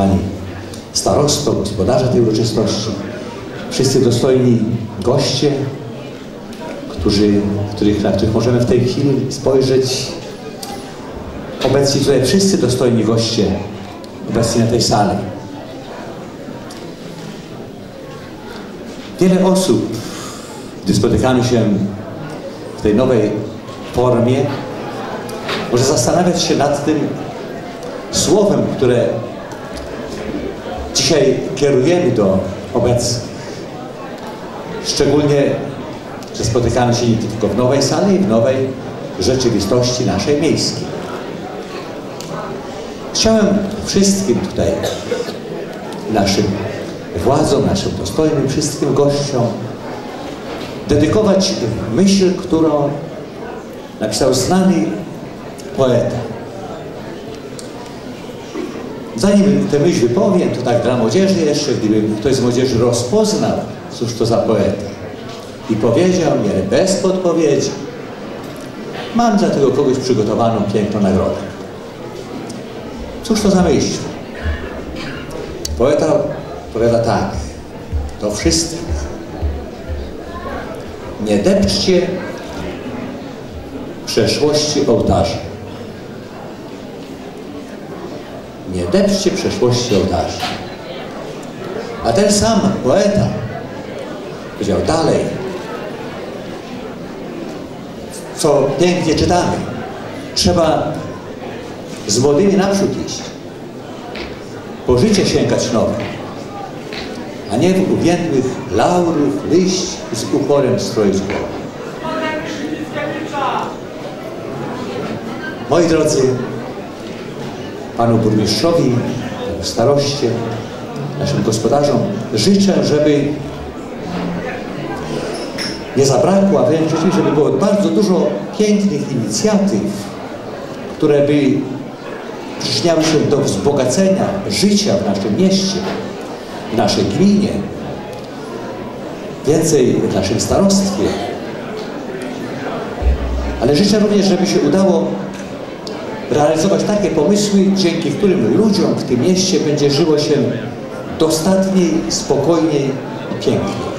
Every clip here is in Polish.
Pani Starosto, gospodarze tej uroczystości, wszyscy dostojni goście, którzy, których, na których możemy w tej chwili spojrzeć. Obecni tutaj wszyscy dostojni goście, obecni na tej sali. Wiele osób, gdy spotykamy się w tej nowej formie, może zastanawiać się nad tym słowem, które dzisiaj kierujemy do obecnych. Szczególnie, że spotykamy się nie tylko w nowej sali, w nowej rzeczywistości naszej miejskiej. Chciałem wszystkim tutaj, naszym władzom, naszym dostojnym, wszystkim gościom dedykować myśl, którą napisał znany poeta. Zanim tę myśl wypowiem, to tak dla młodzieży jeszcze, gdyby ktoś z młodzieży rozpoznał, cóż to za poeta i powiedział ale bez podpowiedzi, mam dla tego kogoś przygotowaną piękną nagrodę. Cóż to za myśl? Poeta powiada tak, do wszystkich. Nie depczcie przeszłości ołtarza. Nie depczcie przeszłości ołtarza. A ten sam poeta powiedział dalej, co pięknie czytamy. Trzeba z młodymi naprzód iść. Po życie sięgać nowe, a nie w uwiędłych laurów liść z uporem stroić głowę. Moi drodzy, panu burmistrzowi, staroście, naszym gospodarzom życzę, żeby nie zabrakło, a wręcz przeciwnie, żeby było bardzo dużo pięknych inicjatyw, które by przyczyniały się do wzbogacenia życia w naszym mieście, w naszej gminie, więcej w naszym starostwie. Ale życzę również, żeby się udało realizować takie pomysły, dzięki którym ludziom w tym mieście będzie żyło się dostatniej, spokojniej i piękniej.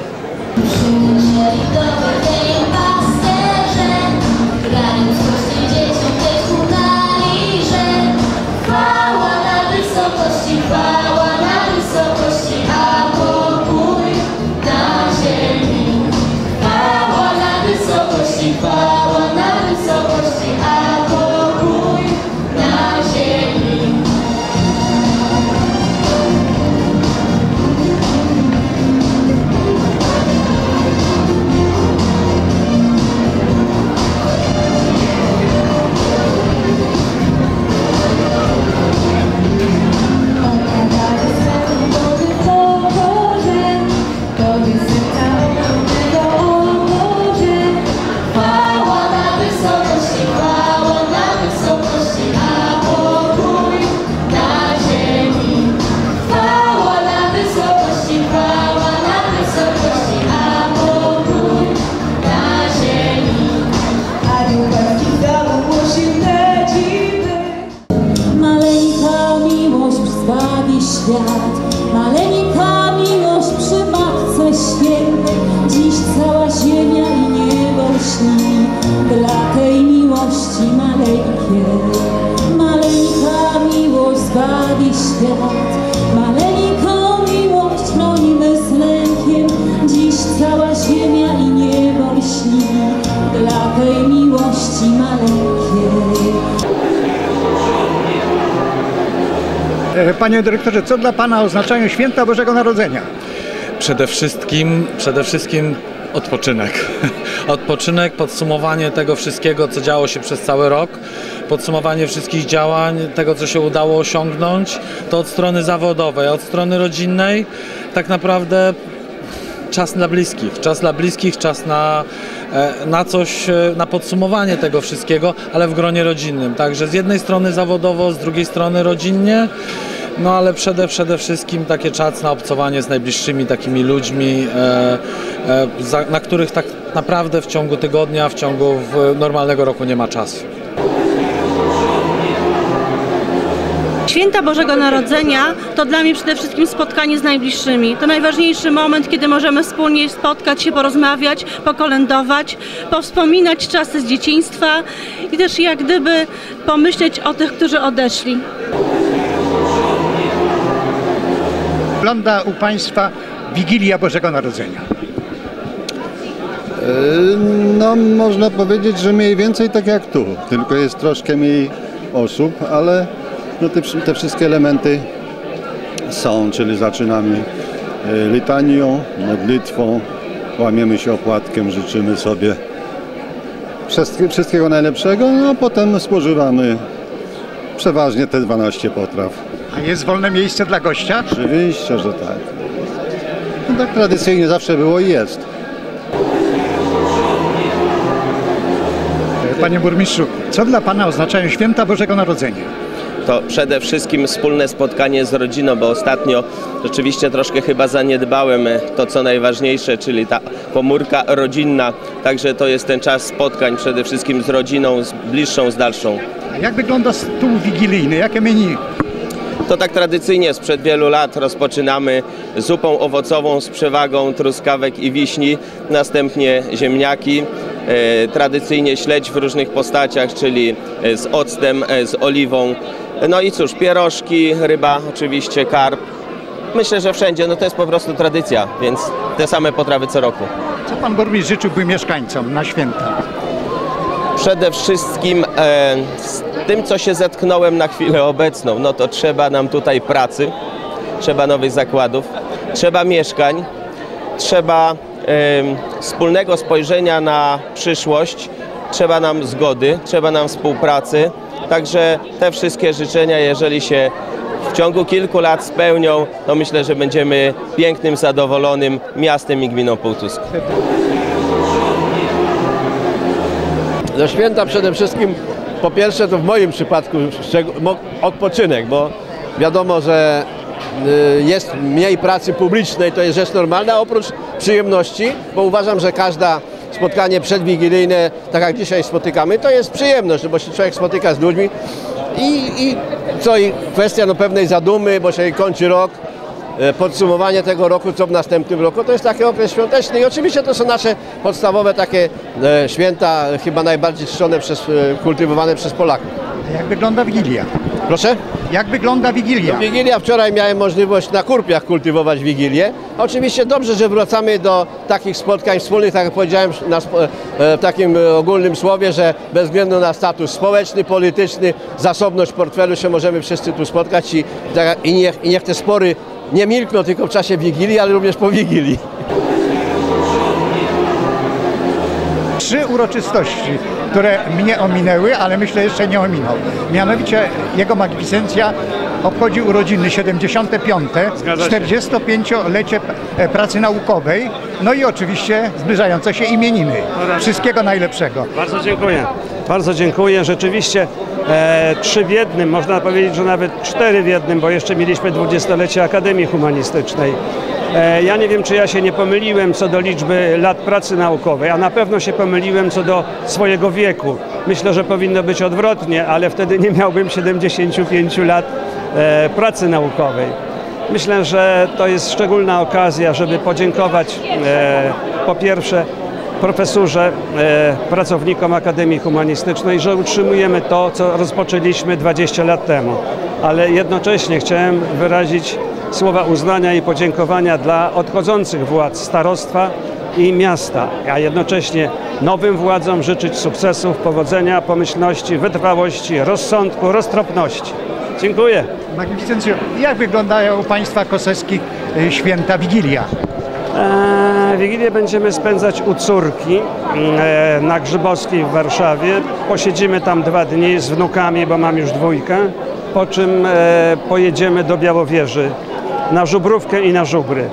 Cała ziemia i niebo śni dla tej miłości maleńkiej. E, Panie dyrektorze, co dla Pana oznaczają święta Bożego Narodzenia? Przede wszystkim, przede wszystkim odpoczynek. Odpoczynek, podsumowanie tego wszystkiego, co działo się przez cały rok, podsumowanie wszystkich działań, tego, co się udało osiągnąć, to od strony zawodowej, od strony rodzinnej tak naprawdę czas dla bliskich, czas dla bliskich, czas na, e, na coś, e, na podsumowanie tego wszystkiego, ale w gronie rodzinnym. Także z jednej strony zawodowo, z drugiej strony rodzinnie. No ale przede, przede wszystkim taki czas na obcowanie z najbliższymi takimi ludźmi, e, na których tak naprawdę w ciągu tygodnia, w ciągu normalnego roku nie ma czasu. Święta Bożego Narodzenia to dla mnie przede wszystkim spotkanie z najbliższymi. To najważniejszy moment, kiedy możemy wspólnie spotkać się, porozmawiać, pokolędować, powspominać czasy z dzieciństwa i też jak gdyby pomyśleć o tych, którzy odeszli. Wygląda u Państwa Wigilia Bożego Narodzenia. Yy, No, można powiedzieć, że mniej więcej tak jak tu, tylko jest troszkę mniej osób, ale no, te, te wszystkie elementy są, czyli zaczynamy e, litanią, modlitwą, łamiemy się opłatkiem, życzymy sobie wszystkie- wszystkiego najlepszego, no a potem spożywamy przeważnie te 12 potraw. A jest wolne miejsce dla gościa? Oczywiście, że tak. No, tak tradycyjnie zawsze było i jest. Panie burmistrzu, co dla Pana oznaczają święta Bożego Narodzenia? To przede wszystkim wspólne spotkanie z rodziną, bo ostatnio rzeczywiście troszkę chyba zaniedbałem to, co najważniejsze, czyli ta komórka rodzinna. Także to jest ten czas spotkań przede wszystkim z rodziną, z bliższą, z dalszą. A jak wygląda stół wigilijny? Jakie menu? To tak tradycyjnie sprzed wielu lat rozpoczynamy zupą owocową z przewagą truskawek i wiśni, następnie ziemniaki, e, tradycyjnie śledź w różnych postaciach, czyli e, z octem, e, z oliwą. No i cóż, pierożki, ryba, oczywiście karp. Myślę, że wszędzie, no to jest po prostu tradycja, więc te same potrawy co roku. Co Pan burmistrz życzyłby mieszkańcom na święta? Przede wszystkim e, z tym, co się zetknąłem na chwilę obecną, no to trzeba nam tutaj pracy, trzeba nowych zakładów, trzeba mieszkań, trzeba e, wspólnego spojrzenia na przyszłość, trzeba nam zgody, trzeba nam współpracy. Także te wszystkie życzenia, jeżeli się w ciągu kilku lat spełnią, to myślę, że będziemy pięknym, zadowolonym miastem i gminą Półtusk. Do święta przede wszystkim po pierwsze to w moim przypadku odpoczynek, bo wiadomo, że y, jest mniej pracy publicznej, to jest rzecz normalna, oprócz przyjemności, bo uważam, że każda spotkanie przedwigilijne, tak jak dzisiaj spotykamy, to jest przyjemność, bo się człowiek spotyka z ludźmi i, i co i kwestia no, pewnej zadumy, bo się kończy rok, e, podsumowanie tego roku, co w następnym roku. To jest taki okres świąteczny i oczywiście to są nasze podstawowe takie e, święta, chyba najbardziej czczone przez, e, kultywowane przez Polaków. Jak wygląda Wigilia? Proszę? Jak wygląda Wigilia? Wigilia, wczoraj miałem możliwość na Kurpiach kultywować Wigilię. Oczywiście dobrze, że wracamy do takich spotkań wspólnych, tak jak powiedziałem na, e, w takim ogólnym słowie, że bez względu na status społeczny, polityczny, zasobność portfelu się możemy wszyscy tu spotkać i, i, niech, i niech te spory nie milkną tylko w czasie Wigilii, ale również po Wigilii. Trzy uroczystości, które mnie ominęły, ale myślę jeszcze nie ominął. Mianowicie jego magnificencja obchodzi urodziny 75. 45-lecie p- pracy naukowej, no i oczywiście zbliżające się imieniny. Wszystkiego najlepszego. Bardzo dziękuję. Bardzo dziękuję. Rzeczywiście e, trzy w jednym, można powiedzieć, że nawet cztery w jednym, bo jeszcze mieliśmy dwudziestolecie Akademii Humanistycznej. E, ja nie wiem, czy ja się nie pomyliłem co do liczby lat pracy naukowej, a na pewno się pomyliłem co do swojego wieku. Myślę, że powinno być odwrotnie, ale wtedy nie miałbym 75 lat e, pracy naukowej. Myślę, że to jest szczególna okazja, żeby podziękować e, po pierwsze profesurze, e, pracownikom Akademii Humanistycznej, że utrzymujemy to, co rozpoczęliśmy 20 lat temu. Ale jednocześnie chciałem wyrazić słowa uznania i podziękowania dla odchodzących władz starostwa i miasta, a jednocześnie nowym władzom życzyć sukcesów, powodzenia, pomyślności, wytrwałości, rozsądku, roztropności. Dziękuję. Magnificencjo, jak wyglądają u Państwa koseskich y, święta Wigilia? Eee, Wigilię będziemy spędzać u córki e, na Grzybowskiej w Warszawie. Posiedzimy tam dwa dni z wnukami, bo mam już dwójkę. Po czym e, pojedziemy do Białowieży na Żubrówkę i na Żubry.